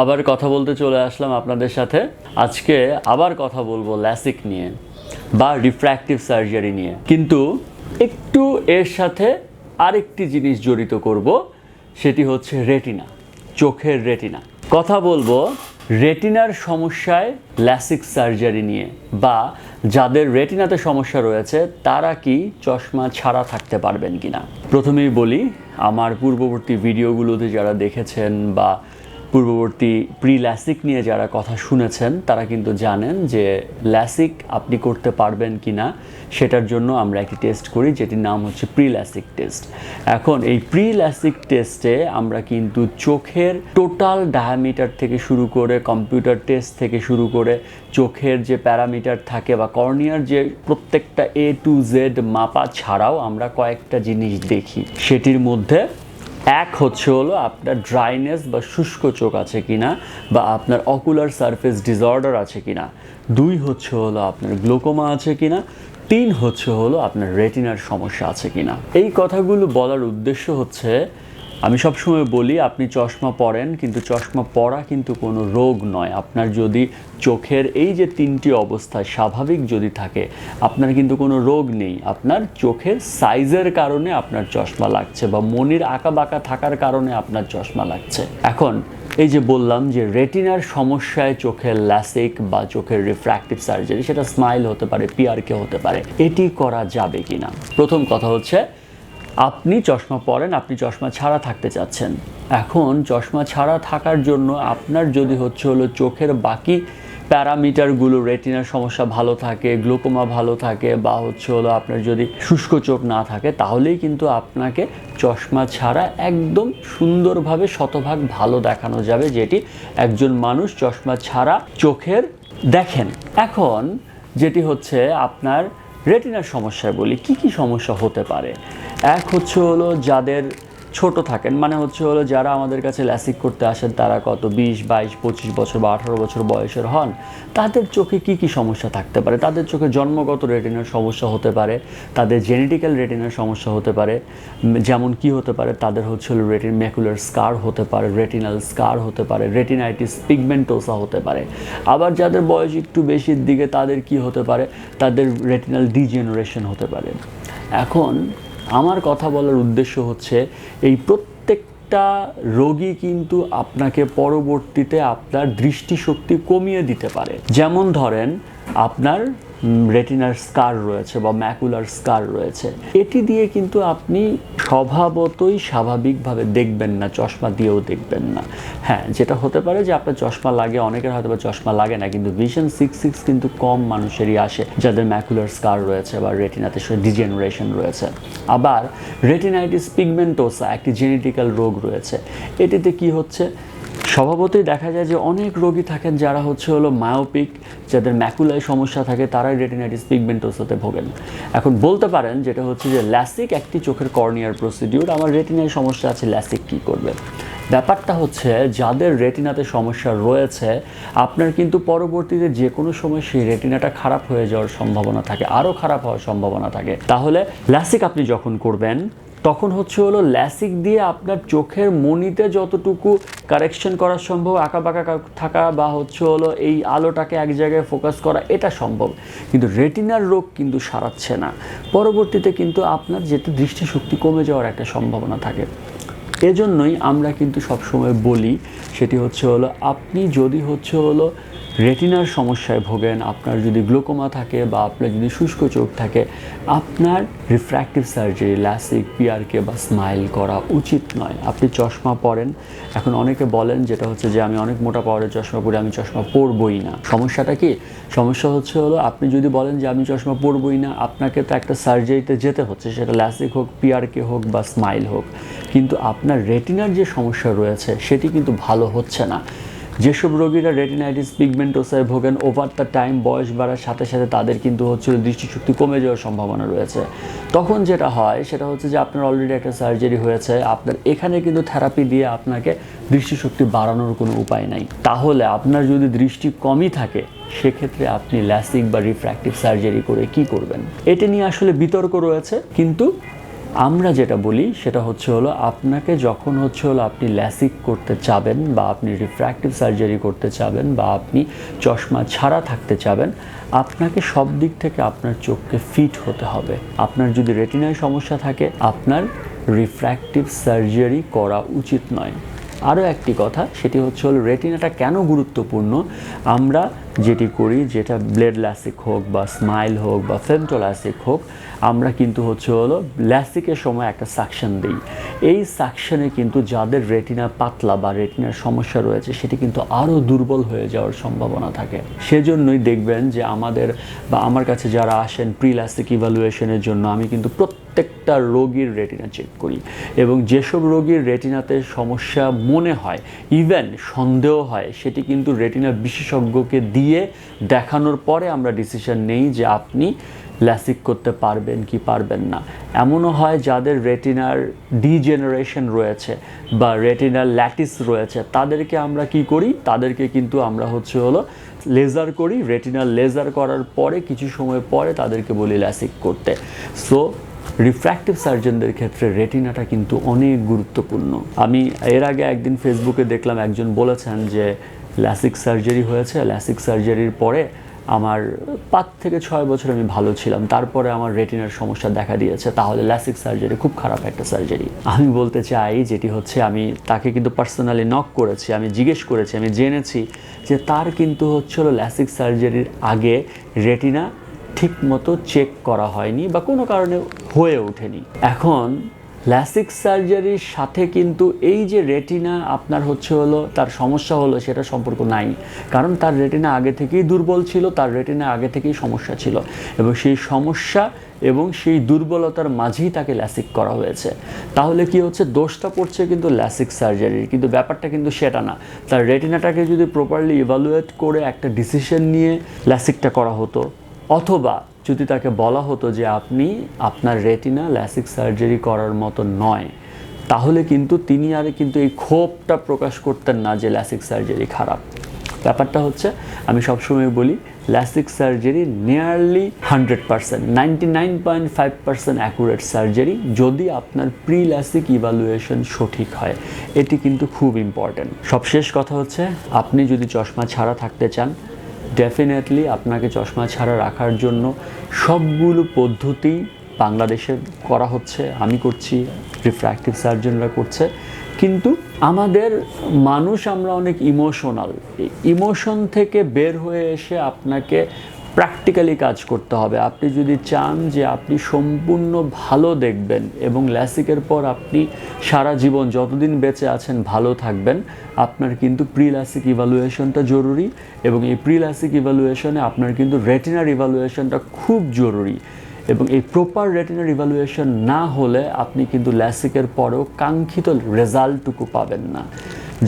আবার কথা বলতে চলে আসলাম আপনাদের সাথে। আজকে আবার কথা বলব ল্যাসিক নিয়ে বা রিফ্র্যাক্টিভ সার্জারি নিয়ে। কিন্তু একটু এর সাথে আরেকটি জিনিস জড়িত করব, সেটি হচ্ছে রেটিনা চোখের রেটিনা কথা বলব রেটিনার সমস্যায় ল্যাসিক সার্জারি নিয়ে বা যাদের রেটিনাতে সমস্যা রয়েছে, তারা কি চশমা ছাড়া থাকতে পারবেন কিনা? প্রথমেই বলি, আমার পূর্ববর্তী ভিডিওগুলোতে যারা দেখেছেন বা পূর্ববর্তী প্রি ল্যাসিক নিয়ে যারা কথা শুনেছেন, তারা কিন্তু জানেন যে ল্যাসিক আপনি করতে পারবেন কি না সেটার জন্য আমরা একটি টেস্ট করি, যেটির নাম হচ্ছে প্রি ল্যাসিক টেস্ট এখন এই প্রি ল্যাসিক টেস্টে আমরা কিন্তু চোখের টোটাল ডায়ামিটার থেকে শুরু করে কম্পিউটার টেস্ট থেকে শুরু করে চোখের যে প্যারামিটার থাকে বা কর্নিয়ার যে প্রত্যেকটা এ টু জেড মাপা ছাড়াও আমরা কয়েকটা জিনিস দেখি। সেটির মধ্যে এক হচ্ছে হলো আপনার ড্রাইনেস বা শুষ্ক চোখ আছে কি না বা আপনার অকুলার সারফেস ডিসঅর্ডার আছে কি না দুই হচ্ছে হলো আপনার গ্লোকোমা আছে কি না তিন হচ্ছে হলো আপনার রেটিনার সমস্যা আছে কিনা। এই কথাগুলো বলার উদ্দেশ্য হচ্ছে আমি সবসময় বলি, আপনি চশমা পরেন, কিন্তু চশমা পরা কিন্তু কোনো রোগ নয়। আপনার যদি চোখের এই যে তিনটি অবস্থায় স্বাভাবিক যদি থাকে, আপনার কিন্তু কোনো রোগ নেই। আপনার চোখের সাইজের কারণে আপনার চশমা লাগছে বা মনির আঁকা বাঁকা থাকার কারণে আপনার চশমা লাগছে। এখন, এই যে বললাম যে রেটিনার সমস্যায় চোখের ল্যাসিক বা চোখের রিফ্র্যাক্টিভ সার্জারি, সেটা স্মাইল হতে পারে, পিআরকে হতে পারে, এটি করা যাবে কিনা? প্রথম কথা হচ্ছে আপনি চশমা পরেন, আপনি চশমা ছাড়া থাকতে চাচ্ছেন। এখন চশমা ছাড়া থাকার জন্য আপনার যদি হচ্ছে হলো চোখের বাকি প্যারামিটারগুলো, রেটিনার সমস্যা ভালো থাকে, গ্লোকোমা ভালো থাকে, বা হচ্ছে হলো আপনার যদি শুষ্ক চোখ না থাকে, তাহলেই কিন্তু আপনাকে চশমা ছাড়া একদম সুন্দরভাবে শতভাগ ভালো দেখানো যাবে যেটি একজন মানুষ চশমা ছাড়া চোখের দেখেন। এখন যেটি হচ্ছে আপনার রেটিনার সমস্যায় বলি, কি কি সমস্যা হতে পারে? এক হচ্ছে হলো যাদের ছোট থাকেন মানে হচ্ছে হলো যারা আমাদের কাছে ল্যাসিক করতে আসেন, তারা কত, বিশ, বাইশ, পঁচিশ বছর বা আঠারো বছর বয়সের হন, তাদের চোখে কি কি সমস্যা থাকতে পারে? তাদের চোখে জন্মগত রেটিনার সমস্যা হতে পারে, তাদের জেনেটিক্যাল রেটিনার সমস্যা হতে পারে যেমন কি হতে পারে, তাদের হচ্ছে হলো রেটিন, ম্যাকুলার স্কার হতে পারে, রেটিনাল স্কার হতে পারে, রেটিনাইটিস পিগমেন্টোসা হতে পারে। আবার যাদের বয়স একটু বেশির দিকে তাদের কি হতে পারে? তাদের রেটিনাল ডিজেনারেশন হতে পারে। এখন আমার কথা বলার উদ্দেশ্য হচ্ছে, এই প্রত্যেকটা রোগী কিন্তু আপনাকে পরবর্তীতে আপনার দৃষ্টিশক্তি কমিয়ে দিতে পারে। যেমন ধরেন, আপনার রেটিনার স্কার রয়েছে বা ম্যাকুলার স্কার রয়েছে। এটি দিয়ে কিন্তু আপনি স্বভাবতই স্বাভাবিকভাবে দেখবেন না, চশমা দিয়েও দেখবেন না। হ্যাঁ যেটা হতে পারে যে আপনার চশমা লাগে, অনেকের হয়তো বা চশমা লাগে না, কিন্তু ভিশন সিক্স সিক্স কিন্তু কম মানুষেরই আসে, যাদের ম্যাকুলার স্কার রয়েছে বা রেটিনাতে ডিজেনারেশন রয়েছে। আবার রেটিনাইটিস পিগমেন্টোসা একটি জেনেটিক্যাল রোগ রয়েছে। এটিতে কি হচ্ছে? স্বভাবতই দেখা যায় যে অনেক রোগী থাকেন যারা হচ্ছে হলো মায়োপিক যাদের ম্যাকুলায় সমস্যা থাকে, তারাই রেটিনাইটিস পিগমেন্টোসাতে ভোগেন। এখন বলতে পারেন যেটা হচ্ছে যে ল্যাসিক একটি চোখের কর্নিয়ার প্রসিডিউর আমার রেটিনায় সমস্যা আছে, ল্যাসিক কী করবে? ব্যাপারটা হচ্ছে যাদের রেটিনাতে সমস্যা রয়েছে, আপনার কিন্তু পরবর্তীতে যে কোনো সময় সেই রেটিনাটা খারাপ হয়ে যাওয়ার সম্ভাবনা থাকে, আরও খারাপ হওয়ার সম্ভাবনা থাকে। তাহলে ল্যাসিক আপনি যখন করবেন তখন হচ্ছে হলো ল্যাসিক দিয়ে আপনার চোখের মনিতে যতটুকু কারেকশন করা সম্ভব, আঁকাবাঁকা থাকা বা হচ্ছে হলো এই আলোটাকে এক জায়গায় ফোকাস করা, এটা সম্ভব। কিন্তু রেটিনার রোগ কিন্তু সারাচ্ছে না। পরবর্তীতে কিন্তু আপনার যেতে দৃষ্টিশক্তি কমে যাওয়ার একটা সম্ভাবনা থাকে। এজন্যই আমরা কিন্তু সবসময় বলি, সেটি হচ্ছে হলো আপনি যদি হচ্ছে হলো রেটিনার সমস্যায় ভোগেন, আপনার যদি গ্লোকোমা থাকে বা আপনার যদি শুষ্ক চোখ থাকে, আপনার রিফ্র্যাক্টিভ সার্জারি ল্যাসিক পিআরকে বা স্মাইল করা উচিত নয়। আপনি চশমা পরেন। এখন অনেকে বলেন যেটা হচ্ছে যে, আমি অনেক মোটা পাওয়ারের চশমা পরে, আমি চশমা পরবই না। সমস্যাটা কি? সমস্যা হচ্ছে হলো, আপনি যদি বলেন যে, আমি চশমা পরবই না, আপনাকে তো একটা সার্জারিতে যেতে হচ্ছে, সেটা ল্যাসিক হোক পিআরকে হোক বা স্মাইল হোক। কিন্তু আপনার রেটিনার যে সমস্যা রয়েছে, সেটি কিন্তু ভালো হচ্ছে না। যেসব রোগীরা রেটিনাইটিস, পিগমেন্টোসায় ভোগেন ওভার দ্য টাইম বয়স বাড়ার সাথে সাথে তাদের কিন্তু হচ্ছে দৃষ্টিশক্তি কমে যাওয়ার সম্ভাবনা রয়েছে। তখন যেটা হয়, সেটা হচ্ছে যে আপনার অলরেডি একটা সার্জারি হয়েছে, আপনার এখানে কিন্তু থেরাপি দিয়ে আপনাকে দৃষ্টিশক্তি বাড়ানোর কোনো উপায় নাই। তাহলে আপনার যদি দৃষ্টি কমই থাকে, সেক্ষেত্রে আপনি ল্যাসিক বা রিফ্র্যাক্টিভ সার্জারি করে কি করবেন? এটা নিয়ে আসলে বিতর্ক রয়েছে, কিন্তু আমরা যেটা বলি সেটা হচ্ছে হলো আপনাকে যখন হচ্ছে হলো আপনি ল্যাসিক করতে চাবেন বা আপনি রিফ্র্যাক্টিভ সার্জারি করতে চাবেন বা আপনি চশমা ছাড়া থাকতে চাবেন, আপনাকে সব দিক থেকে আপনার চোখকে ফিট হতে হবে। আপনার যদি রেটিনায় সমস্যা থাকে, আপনার রিফ্র্যাক্টিভ সার্জারি করা উচিত নয়। আরও একটি কথা, সেটি হচ্ছে হলো রেটিনাটা কেন গুরুত্বপূর্ণ? আমরা যেটি করি, যেটা ব্লেড ল্যাসিক হোক বা স্মাইল হোক বা ফেমটোল্যাসিক হোক, আমরা কিন্তু হচ্ছে হলো ল্যাসিকের সময় একটা সাকশন দিই। এই সাকশনে কিন্তু যাদের রেটিনা পাতলা বা রেটিনার সমস্যা রয়েছে, সেটি কিন্তু আরও দুর্বল হয়ে যাওয়ার সম্ভাবনা থাকে। সেজন্যই দেখবেন যে আমাদের বা আমার কাছে যারা আসেন প্রি ল্যাসিক ইভ্যালুয়েশনের জন্য, আমি কিন্তু প্রত্যেকটা রোগীর রেটিনা চেক করি এবং যেসব রোগীর রেটিনাতে সমস্যা মনে হয় ইভেন সন্দেহ হয়, সেটি কিন্তু রেটিনা বিশেষজ্ঞকে দিয়ে দেখানোর পরে আমরা ডিসিশন নেই যে আপনি ল্যাসিক করতে পারবেন কি পারবেন না। এমনও হয় যাদের রেটিনার ডিজেনারেশন রয়েছে বা রেটিনার ল্যাটিস রয়েছে, তাদেরকে আমরা কি করি? তাদেরকে কিন্তু আমরা হচ্ছে হলো লেজার করি। রেটিনার লেজার করার পরে, কিছু সময় পরে তাদেরকে বলি ল্যাসিক করতে। সো রিফ্র্যাক্টিভ সার্জনদের ক্ষেত্রে রেটিনাটা কিন্তু অনেক গুরুত্বপূর্ণ। আমি এর আগে একদিন ফেসবুকে দেখলাম, একজন বলেছেন যে ল্যাসিক সার্জারি হয়েছে ল্যাসিক সার্জারির পরে আমার পাঁচ থেকে ছয় বছর আমি ভালো ছিলাম, তারপরে আমার রেটিনার সমস্যা দেখা দিয়েছে, তাহলে ল্যাসিক সার্জারি খুব খারাপ একটা সার্জারি। আমি বলতে চাই যেটি হচ্ছে, আমি তাকে কিন্তু পার্সোনালি নক করেছি, আমি জিজ্ঞেস করেছি, আমি জেনেছি যে তার কিন্তু হচ্ছিল ল্যাসিক সার্জারির আগে রেটিনা ঠিক মতো চেক করা হয়নি বা কোনো কারণে হয়ে ওঠেনি। এখন ল্যাসিক সার্জারির সাথে কিন্তু এই যে রেটিনা আপনার হচ্ছে হলো, তার সমস্যা হলো সেটা সম্পর্ক নাই। কারণ তার রেটিনা আগে থেকেই দুর্বল ছিল, তার রেটিনা আগে থেকেই সমস্যা ছিল। এবং সেই সমস্যা এবং সেই দুর্বলতার মাঝেই তাকে ল্যাসিক করা হয়েছে। তাহলে কি হচ্ছে? দোষটা পড়ছে কিন্তু ল্যাসিক সার্জারির কিন্তু ব্যাপারটা কিন্তু সেটা না। তার রেটিনাটাকে যদি প্রপারলি ইভালুয়েট করে একটা ডিসিশন নিয়ে ল্যাসিকটা করা হতো অথবা যদি তাকে বলা হতো যে আপনি আপনার রেটিনা ল্যাসিক সার্জারি করার মতো নয়, তাহলে কিন্তু তিনি আর কিন্তু এই ক্ষোভটা প্রকাশ করতেন না যে ল্যাসিক সার্জারি খারাপ। ব্যাপারটা হচ্ছে, আমি সবসময় বলি, LASIK surgery nearly hundred percent ninety nine point five percent accurate surgery যদি আপনার প্রি ল্যাসিক ইভালুয়েশন সঠিক হয়। এটি কিন্তু খুব ইম্পর্ট্যান্ট সবশেষ কথা হচ্ছে, আপনি যদি চশমা ছাড়া থাকতে চান ডেফিনেটলি আপনাকে চশমা ছাড়া রাখার জন্য সবগুলো পদ্ধতি বাংলাদেশে করা হচ্ছে, আমি করছি রিফ্র্যাক্টিভ সার্জনরা করছে। কিন্তু আমাদের মানুষ আমরা অনেক ইমোশনাল ইমোশন থেকে বের হয়ে এসে আপনাকে প্র্যাকটিক্যালি কাজ করতে হবে। আপনি যদি চান যে আপনি সম্পূর্ণ ভালো দেখবেন এবং ল্যাসিকের পর আপনি সারা জীবন যতদিন বেঁচে আছেন ভালো থাকবেন, আপনার কিন্তু প্রি ল্যাসিক ইভালুয়েশনটা জরুরি এবং এই প্রি ল্যাসিক ইভালুয়েশনে আপনার কিন্তু রেটিনার ইভালুয়েশনটা খুব জরুরি এবং এই প্রপার রেটিনার ইভালুয়েশন না হলে আপনি কিন্তু ল্যাসিকের পরেও কাঙ্ক্ষিত রেজাল্টটুকু পাবেন না।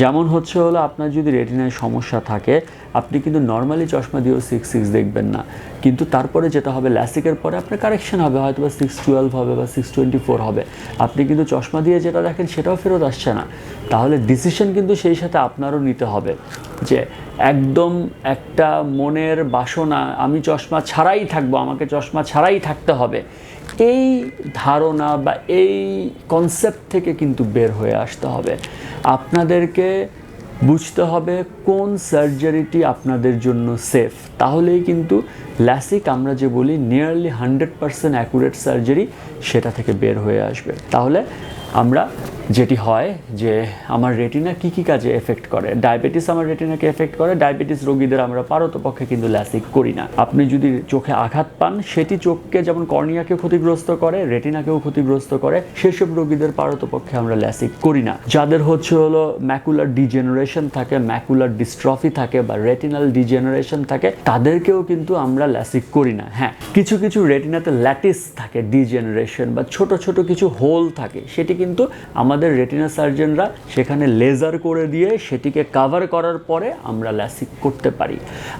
যেমন হচ্ছে হলো আপনার যদি রেটিনায় সমস্যা থাকে, আপনি কিন্তু নর্মালি চশমা দিয়েও সিক্স সিক্স দেখবেন না। কিন্তু তারপরে যেটা হবে ল্যাসিকের পরে আপনার কারেকশন হবে, হয়তো বা সিক্স টুয়েলভ হবে বা সিক্স টোয়েন্টি ফোর হবে। আপনি কিন্তু চশমা দিয়ে যেটা দেখেন, সেটাও ফেরত আসছে না। তাহলে ডিসিশন কিন্তু সেই সাথে আপনারও নিতে হবে যে একদম একটা মনের বাসনা, আমি চশমা ছাড়াই থাকব, আমাকে চশমা ছাড়াই থাকতে হবে। এই ধারণা বা এই কনসেপ্ট থেকে কিন্তু বের হয়ে আসতে হবে। আপনাদেরকে বুঝতে হবে কোন সার্জারিটি আপনাদের জন্য সেফ তাহলেই কিন্তু ল্যাসিক আমরা যে বলি nearly hundred percent accurate surgery সেটা থেকে বের হয়ে আসবে। তাহলে আমরা যেটি হয় যে আমার রেটিনা কি কি কাজে এফেক্ট করে? ডায়াবেটিস আমার রেটিনাকে এফেক্ট করে ডায়াবেটিস রোগীদের আমরা পারতপক্ষে কিন্তু ল্যাসিক করি না। আপনি যদি চোখে আঘাত পান, সেটি চোখকে যেমন কর্নিয়াকে ক্ষতিগ্রস্ত করে, রেটিনাকেও ক্ষতিগ্রস্ত করে, সেসব রোগীদের পারতপক্ষে আমরা ল্যাসিক করি না। যাদের হচ্ছে হলো ম্যাকুলার ডিজেনারেশন থাকে ম্যাকুলার ডিস্ট্রফি থাকে বা রেটিনাল ডিজেনারেশন থাকে, তাদেরকেও কিন্তু আমরা ল্যাসিক করি না। হ্যাঁ কিছু কিছু রেটিনাতে ল্যাটিস থাকে ডিজেনারেশন বা ছোট ছোট কিছু হোল থাকে, সেটি কিন্তু আমাদের রেটিনা সার্জনরা সেখানে লেজার করে দিয়ে সেটিকে কাভার করার পরে আমরা ল্যাসিক করতে পারি।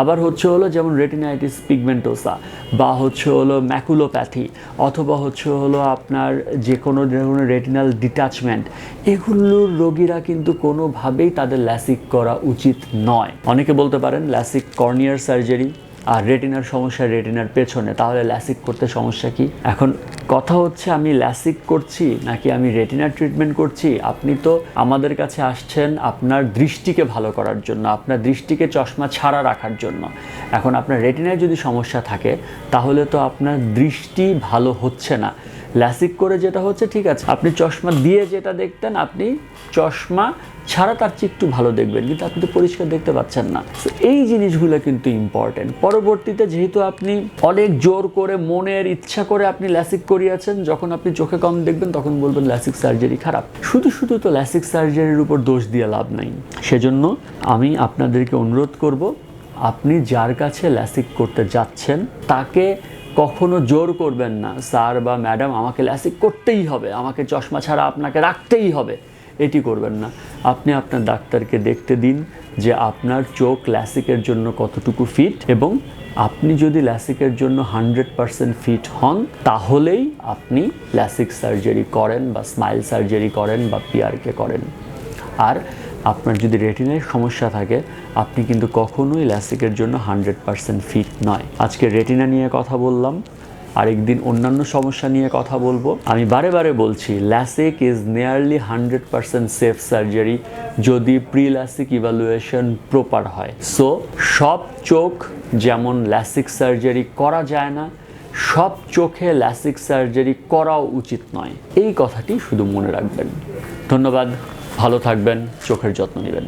আবার হচ্ছে হলো যেমন রেটিনাইটিস পিগমেন্টোসা বা হচ্ছে হলো ম্যাকুলোপ্যাথি অথবা হচ্ছে হলো আপনার যে কোনো ধরনের রেটিনাল ডিটাচমেন্ট এগুলোর রোগীরা কিন্তু কোনোভাবেই তাদের ল্যাসিক করা উচিত নয়। অনেকে বলতে পারেন ল্যাসিক কর্নিয়ার সার্জারি আর রেটিনার সমস্যা রেটিনার পেছনে। তাহলে ল্যাসিক করতে সমস্যা কি? এখন কথা হচ্ছে আমি ল্যাসিক করছি নাকি আমি রেটিনার ট্রিটমেন্ট করছি? আপনি তো আমাদের কাছে আসছেন আপনার দৃষ্টিকে ভালো করার জন্য, আপনার দৃষ্টিকে চশমা ছাড়া রাখার জন্য। এখন আপনার রেটিনায় যদি সমস্যা থাকে, তাহলে তো আপনার দৃষ্টি ভালো হচ্ছে না। ল্যাসিক করে যেটা হচ্ছে ঠিক আছে আপনি চশমা দিয়ে যেটা দেখতেন আপনি চশমা ছাড়া তার চেয়ে একটু ভালো দেখবেন কিন্তু আপনি তো পরিষ্কার দেখতে পাচ্ছেন না। So, এই জিনিসগুলো কিন্তু ইম্পর্টেন্ট পরবর্তীতে যেহেতু আপনি অনেক জোর করে মনের ইচ্ছা করে আপনি ল্যাসিক করিয়াছেন যখন আপনি চোখে কম দেখবেন তখন বলবেন ল্যাসিক সার্জারি খারাপ। শুধু শুধু তো ল্যাসিক সার্জারির উপর দোষ দিয়ে লাভ নাই। সেজন্য আমি আপনাদেরকে অনুরোধ করব আপনি যার কাছে ল্যাসিক করতে যাচ্ছেন তাকে কখনো জোর করবেন না। স্যার বা ম্যাডাম, আমাকে ল্যাসিক করতেই হবে। আমাকে চশমা ছাড়া আপনাকে রাখতেই হবে। এটি করবেন না। আপনি আপনার ডাক্তারকে দেখতে দিন যে আপনার চোখ ল্যাসিকের জন্য কতটুকু ফিট এবং আপনি যদি ল্যাসিকের জন্য হান্ড্রেড পারসেন্ট ফিট হন, তাহলেই আপনি ল্যাসিক সার্জারি করেন বা স্মাইল সার্জারি করেন বা পিআরকে করেন। আর আপনার যদি রেটিনায় সমস্যা থাকে, আপনি কিন্তু কখনোই ল্যাসিকের জন্য হান্ড্রেড পারসেন্ট ফিট নয়। আজকে রেটিনা নিয়ে কথা বললাম, আরেকদিন অন্যান্য সমস্যা নিয়ে কথা বলব। আমি বারে বারে বলছি LASIK is nearly hundred percent safe surgery যদি প্রি ল্যাসিক ইভ্যালুয়েশন প্রপার হয়। সো সব চোখ যেমন ল্যাসিক সার্জারি করা যায় না, সব চোখে ল্যাসিক সার্জারি করাও উচিত নয়। এই কথাটি শুধু মনে রাখবেন। ধন্যবাদ। ভালো থাকবেন চোখের যত্ন নেবেন।